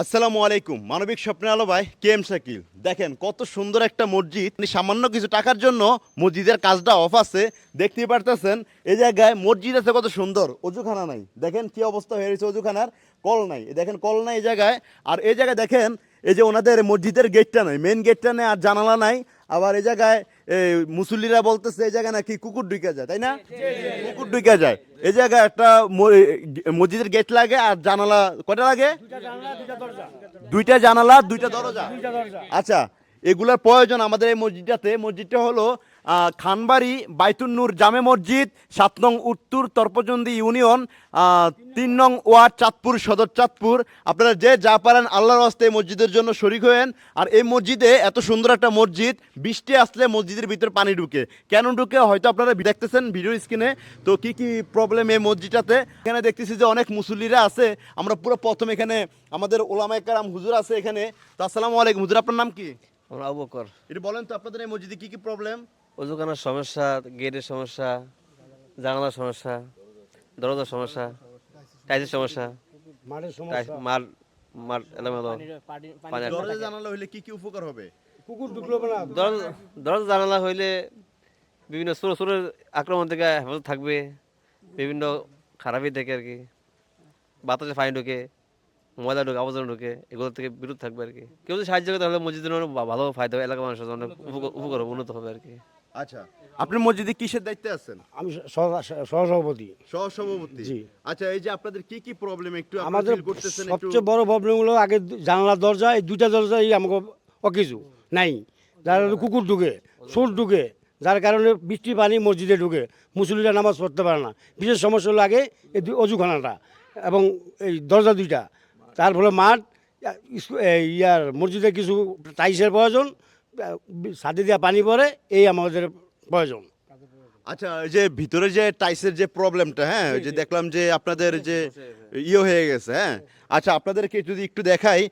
আসসালামু আলাইকুম। মানবিক স্বপ্নে আলো ভাই কে এম শাকিল। দেখেন, কত সুন্দর একটা মসজিদ। মানে সামান্য কিছু টাকার জন্য মসজিদের কাজটা অফ আছে। দেখতেই পারতেছেন, এই জায়গায় মসজিদ আছে কত সুন্দর। অজুখানা নাই। দেখেন কি অবস্থা হয়ে গেছে অজুখানার। কল নাই। দেখেন, কল নাই এই জায়গায়। আর এই জায়গায় দেখেন, এই যে ওনাদের মসজিদের গেটটা নাই। মেন গেটটা নেই আর জানালা নাই। আবার এই জায়গায় এই মুসল্লিরা বলতেছে এই জায়গায় নাকি কুকুর ঢুকে যায় তাই না? কুকুর ঢুকে যায়। এই জায়গায় একটা মসজিদের গেট লাগে আর জানালা কটা লাগে? দুইটা জানালা দুইটা দরজা। আচ্ছা এগুলার প্রয়োজন আমাদের এই মসজিদটাতে। মসজিদটা হলো খানবাড়ি বাইতুন নূর জামে মসজিদ সাত নং উত্তর তর্পচন্দি ইউনিয়ন তিন নং ওয়ার্ড চাঁদপুর সদর চাঁদপুর। আপনারা যে যা পারেন আল্লাহর এই মসজিদের জন্য শরিক হয়েন। আর এই মসজিদে এত সুন্দর একটা মসজিদ বৃষ্টি আসলে মসজিদের ভিতরে পানি ঢুকে। কেন ঢুকে? হয়তো আপনারা দেখতেছেন ভিডিও স্ক্রিনে। তো কি কি প্রবলেম এই মসজিদটাতে? এখানে দেখতেছি যে অনেক মুসল্লিরা আছে। আমরা পুরো প্রথম এখানে আমাদের ওলামায় কারাম হুজুর আছে এখানে। তো আসসালামু আলাইকুম। হুজুর আপনার নাম কি? আমরা এটা বলেন তো আপনাদের এই মসজিদে কি কি প্রবলেম অজুখানার সমস্যা গেটের সমস্যা জানালার সমস্যা দরজার সমস্যা টাইসের সমস্যা মার মার এলোমেলো দরজা জানালা হইলে কি কি উপকার হবে? কুকুর ঢুকলো না দরজা দরজা জানালা হইলে বিভিন্ন ছোটো ছোটো আক্রমণ থেকে হেফাজত থাকবে বিভিন্ন খারাপই থেকে আর কি। বাতাসে ফাইন ঢুকে ময়লা ঢুকে আবর্জনা ঢুকে এগুলো থেকে বিরত থাকবে আর কি। কেউ যদি সাহায্য করে তাহলে মসজিদের অনেক ভালো ফায়দা হবে এলাকার মানুষের অনেক উপকার উপকার হবে উন্নত হবে আর কি। আচ্ছা। আপনি মসজিদে কিসের দায়িত্বে আছেন? আমি সহ- সহসভাপতি। সহসভাপতি? জি। আচ্ছা এই যে আপনাদের কি কি প্রবলেম একটু আমাদের সবচেয়ে বড় প্রবলেম হলো আগে জানালার দরজা এই দুইটা দরজাই আমাকে অকিছু নাই। যার কুকুর ঢুকে সুর ঢুকে যার কারণে বৃষ্টির পানি মসজিদে ঢুকে মুসলিরা নামাজ পড়তে পারে না। বিশেষ সমস্যা হলো আগে এই অজুখানাটা এবং এই দরজা দুইটা। তার ফলে মাঠ ইয়ার মসজিদে কিছু টাইসের প্রয়োজন সাদে দেওয়া পানি পড়ে এই আমাদের প্রয়োজন আচ্ছা এই যে ভিতরে যে টাইসের যে প্রবলেমটা হ্যাঁ ওই যে দেখলাম যে আপনাদের যে ইয়ে হয়ে গেছে হ্যাঁ। আচ্ছা আপনাদেরকে যদি একটু দেখাই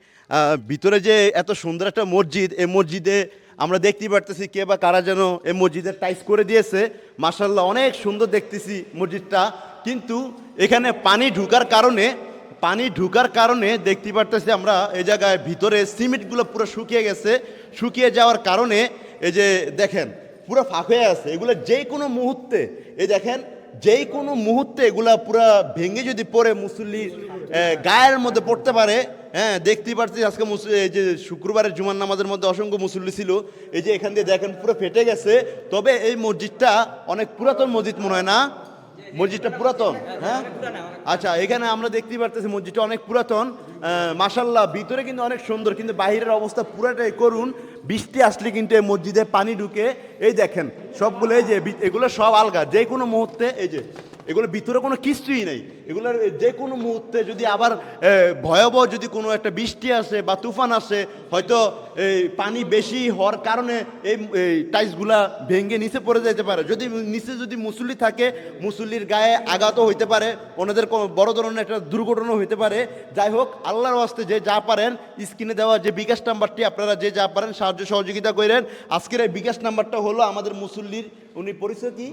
ভিতরে যে এত সুন্দর একটা মসজিদ এই মসজিদে আমরা দেখতেই পারতেছি কে বা কারা যেন এই মসজিদের টাইস করে দিয়েছে। মার্শাল্লাহ অনেক সুন্দর দেখতেছি মসজিদটা। কিন্তু এখানে পানি ঢুকার কারণে পানি ঢুকার কারণে দেখতে পারতেছি আমরা এই জায়গায় ভিতরে সিমেন্টগুলো পুরো শুকিয়ে গেছে। শুকিয়ে যাওয়ার কারণে এই যে দেখেন পুরো ফাঁক হয়ে আছে। এগুলো যে কোনো মুহূর্তে এই দেখেন যেই কোনো মুহূর্তে এগুলা পুরো ভেঙে যদি পড়ে মুসল্লির আহ, গায়ের মধ্যে পড়তে পারে। হ্যাঁ দেখতেই পারছি আজকে এই যে শুক্রবারের জুমার নামাজের মধ্যে অসংখ্য মুসল্লি ছিল। এই যে এখান দিয়ে দেখেন পুরো ফেটে গেছে। তবে এই মসজিদটা অনেক পুরাতন মসজিদ মনে হয় না? মসজিদটা পুরাতন হ্যাঁ? আচ্ছা এখানে আমরা দেখতেই পারতেছি মসজিদটা অনেক পুরাতন। মাসাল্লাহ ভিতরে কিন্তু অনেক সুন্দর, কিন্তু বাহিরের অবস্থা পুরাটাই করুন। বৃষ্টি আসলে কিন্তু এই মসজিদে পানি ঢুকে। এই দেখেন, সবগুলো এই যে এগুলো সব আলগা যে কোনো মুহূর্তে এই যে এগুলো ভিতরে কোনো কিছুই নেই। এগুলোর যে কোনো মুহূর্তে যদি আবার ভয়াবহ যদি কোনো একটা বৃষ্টি আসে বা তুফান আসে, হয়তো এই পানি বেশি হওয়ার কারণে এই টাইলসগুলা ভেঙে নিচে পড়ে যেতে পারে। যদি নিচে যদি মুসল্লি থাকে, মুসল্লির গায়ে আঘাত হইতে পারে ওনাদের বড় ধরনের একটা দুর্ঘটনা হইতে পারে। যাই হোক, আল্লাহর ওয়াস্তে যে যা পারেন, স্ক্রিনে দেওয়া যে বিকাশ নাম্বারটি আপনারা যে যা পারেন সাহায্য সহযোগিতা করেন। আজকের এই বিকাশ নাম্বারটা হলো আমাদের মুসল্লির, উনি পরিচয় কি?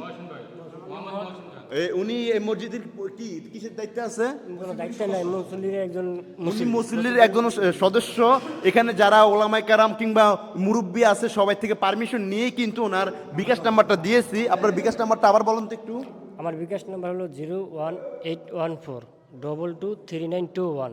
উনি এই মসজিদের কি কিসের দায়িত্বে আছে? কোনো দায়িত্ব নাই মুসল্লির একজন উনি মুসল্লির একজন সদস্য। এখানে যারা ওলামাই কারাম কিংবা মুরব্বী আছে সবাই থেকে পারমিশন নিয়েই কিন্তু ওনার বিকাশ নাম্বারটা দিয়েছি। আপনার বিকাশ নাম্বারটা আবার বলুন তো একটু। আমার বিকাশ নাম্বার হলো zero one eight one four double two three nine two one.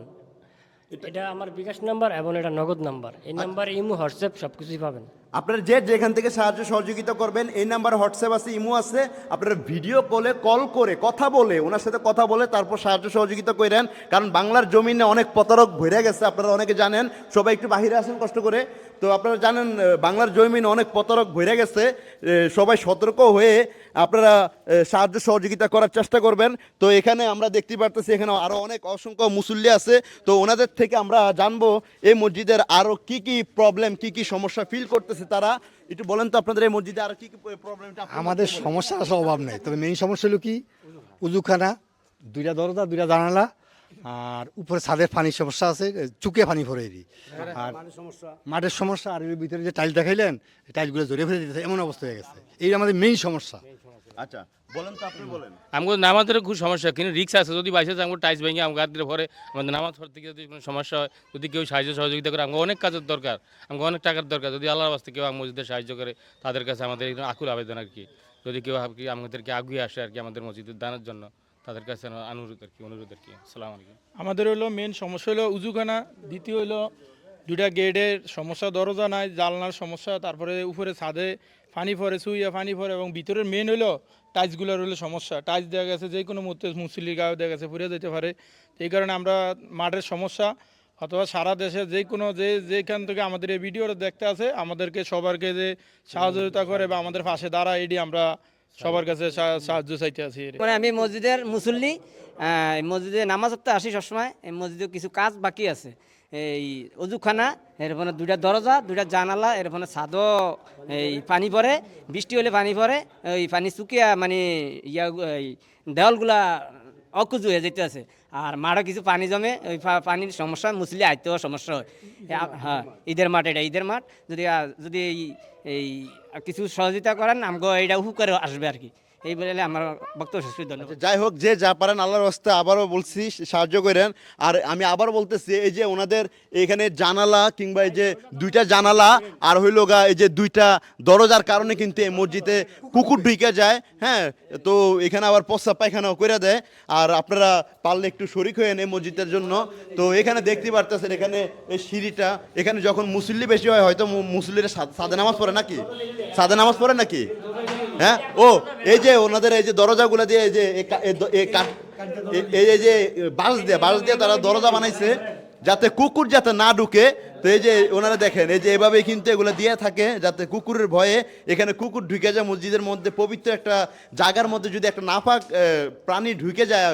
এটা আমার বিকাশ নাম্বার এবং এটা নগদ নাম্বার। এই নাম্বার ইমো হোয়াটসঅ্যাপ সব কিছুই পাবেন। আপনারা যে যেখান থেকে সাহায্য সহযোগিতা করবেন, এই নাম্বার হোয়াটসঅ্যাপ আছে, ইমো আছে। আপনারা ভিডিও কলে, কল করে কথা বলে, ওনার সাথে কথা বলে তারপর সাহায্য সহযোগিতা করেন। কারণ বাংলার জমিনে অনেক প্রতারক ভরে গেছে, আপনারা অনেকে জানেন। সবাই একটু বাহিরে আসেন কষ্ট করে। তো আপনারা জানেন বাংলার জমিনে অনেক প্রতারক ভরে গেছে। সবাই সতর্ক হয়ে আপনারা সাহায্য সহযোগিতা করার চেষ্টা করবেন। তো এখানে আমরা দেখতে পারতেছি, এখানে আরও অনেক অসংখ্য মুসল্লি আছে। তো ওনাদের থেকে আমরা জানব, এই মসজিদের আরও কি কি প্রবলেম কি কি সমস্যা ফিল করতেছে তারা? একটু বলেন তো আপনাদের এই মসজিদে আর কি কি প্রবলেমটা আমাদের সমস্যা আসার অভাব নেই। তবে মেইন সমস্যা হলো কি? উজুখানা দুইটা দরজা দুইটা জানালা আর উপরে ছাদের পানির সমস্যা আছে চুকে পানি ভরে দিই আর মাঠের সমস্যা আর এর ভিতরে যে টাইল দেখাইলেন টাইলগুলো জড়িয়ে ফেলে দিতে এমন অবস্থা হয়ে গেছে। এই আমাদের মেইন সমস্যা। আচ্ছা বলেন তো আপনি বলেন। আমাদের নামাজের খুব সমস্যা কিন্তু রিক্স আছে যদি বাইসে আমাকে টাইস ভেঙে আমাকে হাত দিলে পরে আমাদের নামাজ পড়তে গিয়ে যদি কোনো সমস্যা হয় যদি কেউ সাহায্য সহযোগিতা করে আমাকে অনেক কাজের দরকার আমাকে অনেক টাকার দরকার যদি আল্লাহর বাস্তে কেউ আমাকে মসজিদে সাহায্য করে তাদের কাছে আমাদের আকুল আবেদন আর কি। যদি কেউ আর কি আমাদেরকে আগুয়ে আসে আর কি আমাদের মসজিদের দানের জন্য তাদের কাছে অনুরোধ আর কি অনুরোধ আর কি। সালাম আলাইকুম। আমাদের হলো মেন সমস্যা হলো উজুখানা দ্বিতীয় হলো দুইটা গেটের সমস্যা দরজা নাই জালনার সমস্যা তারপরে উপরে ছাদে পানি ফরে সুইয়া পানি ফরে এবং ভিতরের মেন হলো টাইলসগুলোর হলো সমস্যা। টাইলস দেওয়া গেছে, যে কোনো মুহূর্তে মুসলির গায়ে দেওয়া গেছে পুড়ে যেতে পারে। এই কারণে আমরা মাঠের সমস্যা অথবা সারা দেশে যে কোনো যে যেখান থেকে আমাদের এই ভিডিওটা দেখতে আছে আমাদেরকে সবারকে যে সহযোগিতা করে বা আমাদের পাশে দাঁড়া এটি আমরা সবার কাছে সাহায্য চাইতে আছি মানে আমি মসজিদের মুসল্লি মসজিদে নামাজ পড়তে আসি সবসময়, এই মসজিদে কিছু কাজ বাকি আছে। এই অজুখানা, এরপরে দুইটা দরজা, দুইটা জানালা, এরপরে ছাদও, এই পানি পড়ে, বৃষ্টি হলে পানি পড়ে, ওই পানি শুকিয়া মানে ইয়া, এই দেওয়ালগুলা অকুজু হয়ে যেতে আছে আর মাঠে কিছু পানি জমে, ওই পানির সমস্যা মুসলি আইতেও সমস্যা হয়। হ্যাঁ ঈদের মাঠ, এটা ঈদের মাঠ। যদি যদি এই এই কিছু সহযোগিতা করেন, আমগো এটা উপকারে আসবে আর কি। এই বলে আমার বক্তব্য শেষ করি, ধন্যবাদ। যাই হোক যে যা পারেন আল্লাহর রাস্তে আবারও বলছি সাহায্য করেন। আর আমি আবার বলতেছি এই যে ওনাদের এখানে জানালা কিংবা এই যে দুইটা জানালা আর হইল গা এই যে দুইটা দরজার কারণে কিন্তু এই মসজিদে কুকুর ঢুকে যায় হ্যাঁ? তো এখানে আবার প্রস্তাব পায়খানাও করে দেয়। আর আপনারা পারলে একটু শরিক হয়ে এই মসজিদের জন্য। তো এখানে দেখতে পারতেছেন এখানে এই সিঁড়িটা। এখানে যখন মুসল্লি বেশি হয় হয়তো মুসল্লিরা সাদে নামাজ পড়ে নাকি? সাদা নামাজ পড়ে নাকি? হ্যাঁ? ও, এই যে ওনাদের এই যে দরজাগুলো দিয়ে এই যে এই যে বাঁশ দিয়ে বাঁশ দিয়ে তারা দরজা বানাইছে যাতে কুকুর যাতে না ঢুকে। তো এই যে ওনারা দেখেন, এই যে এভাবে কিন্তু এগুলো দিয়ে থাকে যাতে কুকুরের ভয়ে এখানে কুকুর ঢুকে যায় মসজিদের মধ্যে, পবিত্র একটা জায়গার মধ্যে যদি একটা নাফাক প্রাণী ঢুকে যায়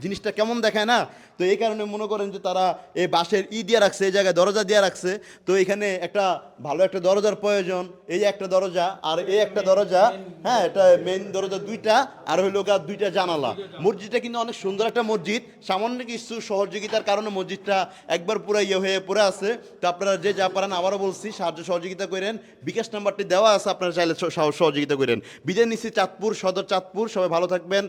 জিনিসটা কেমন দেখায় না, তো এই কারণে মনে করেন যে তারা এই বাঁশের ই দিয়ে রাখছে, এই জায়গায় দরজা দিয়ে রাখছে। তো এখানে একটা ভালো একটা দরজার প্রয়োজন, এই একটা দরজা আর এই একটা দরজা হ্যাঁ এটা মেইন দরজা দুইটা আর হইল গা দুইটা জানালা। মসজিদটা কিন্তু অনেক সুন্দর একটা মসজিদ, সামান্য কিছু সহযোগিতার কারণে মসজিদটা একবার পুরো ইয়ে হয়ে পড়ে আছে। তো আপনারা যে যা পারেন আবারও বলছি, সাহায্য সহযোগিতা করেন, বিকাশ নাম্বারটি দেওয়া আছে, আপনারা চাইলে সহ- সহ- সহযোগিতা করেন। বিজয় নিচ্ছি চাঁদপুর, সদর চাঁদপুর, সবাই ভালো থাকবেন।